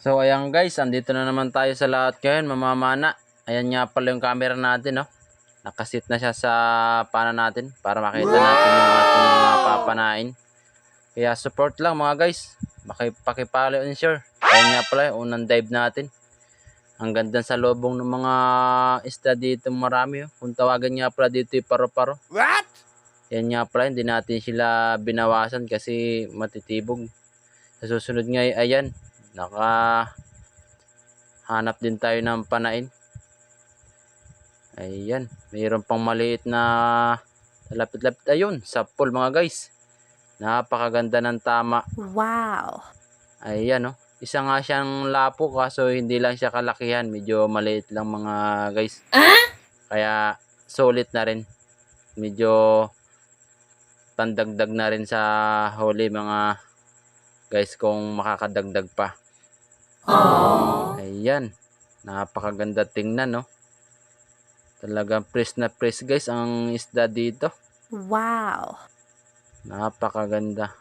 So ayan guys, andito na naman tayo sa lahat ngayon, mamamana. Ayan nga pala yung camera natin, no. Nakasit na siya sa pana natin para makita natin yung ating mga papanain. Kaya support lang mga guys. Pakipalo and share. Ayan nga pala yung unang dive natin. Ang ganda sa lobong ng mga isda dito marami. Oh. Kung tawagan nga pala dito yung paro-paro. What? Yan nga pala, hindi natin sila binawasan kasi matitibog. Sa susunod nga, ay- ayan, naka hanap din tayo ng panain. Ayan, mayroon pang maliit na lapit-lapit. Ayun, sapol mga guys. Napakaganda ng tama. Wow. Ayan, oh. Isa nga siyang lapo kaso hindi lang siya kalakihan. Medyo maliit lang mga guys. Kaya sulit na rin. Medyo pandagdag na rin sa huli mga guys kung makakadagdag pa. Ayan. Napakaganda tingnan, no? Talagang press na press guys ang isda dito. Wow. Napakaganda.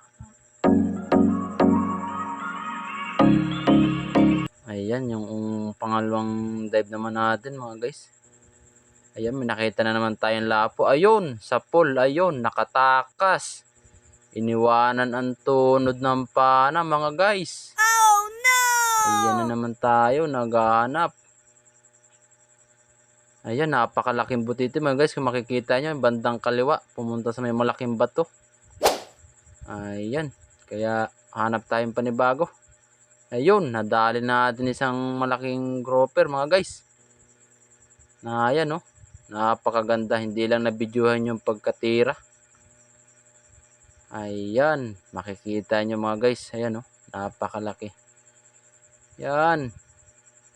Ayan, yung pangalawang dive naman natin mga guys. Ayan, may nakita na naman tayong lapo. Ayun, sa pool, ayun, nakatakas. Iniwanan ang tunod ng pana mga guys. Oh no! Ayan na naman tayo, naghahanap. Ayan, napakalaking butiti mga guys. Kung makikita nyo, bandang kaliwa, pumunta sa may malaking bato. Ayan, kaya hanap tayong panibago. Ayun, nadali natin isang malaking grouper mga guys. Na ayan oh, napakaganda. Hindi lang nabidyuhan yung pagkatira. Ayan, makikita nyo mga guys. Ayan oh, napakalaki. Yan.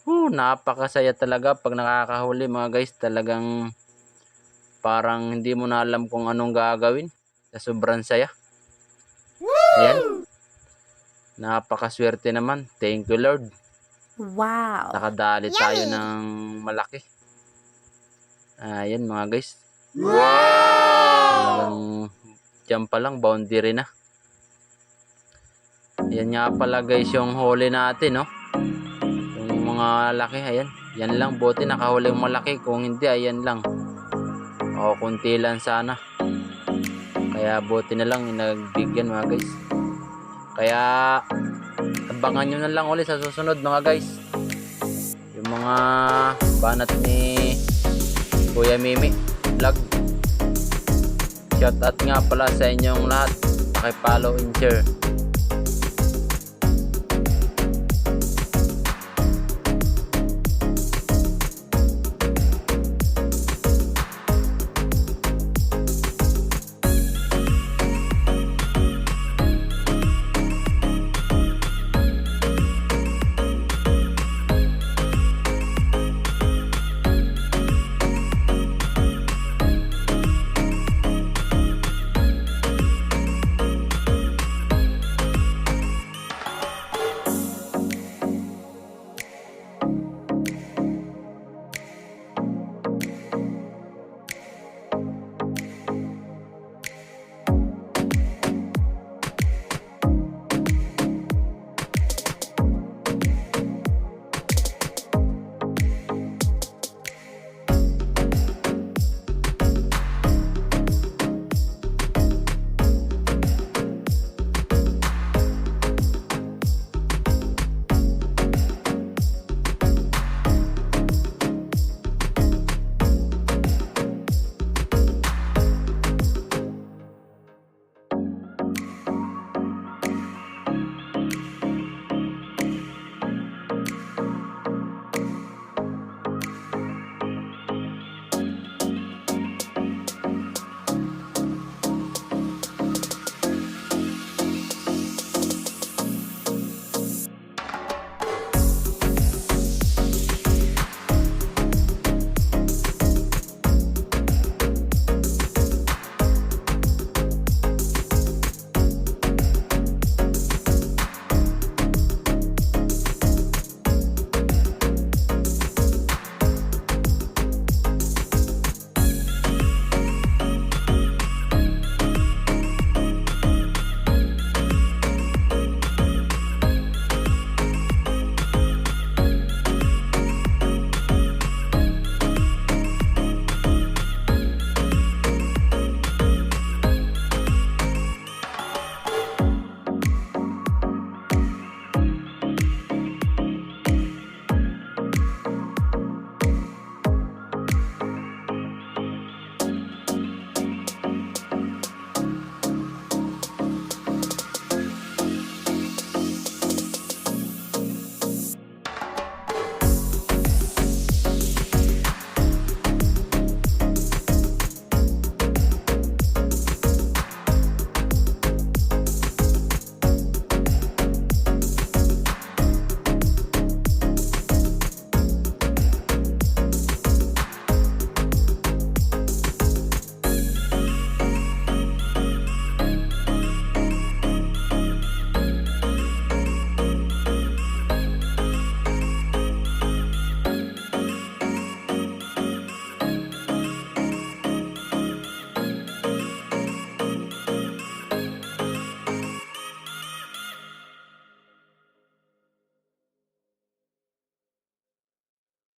Oh, napakasaya talaga pag nakakahuli mga guys. Talagang parang hindi mo na alam kung anong gagawin. Sa sobrang saya. Ayan. Napakaswerte naman. Thank you Lord. Wow. Nakadali tayo ng malaki. Ayan mga guys. Talagang dyan pa lang, boundary na. Ayan nga pala guys yung huli natin, no? Yung mga laki, ayan. Yan lang, buti nakahuli yung malaki. Kung hindi, ayan lang. O, kunti lang sana. Kaya buti na lang nagbigyan mga guys. Kaya, abangan nyo na lang ulit sa susunod mga guys. Yung mga banat ni Kuya Mimi vlog. Shout out nga pala sa inyong lahat. Pakipollow and share.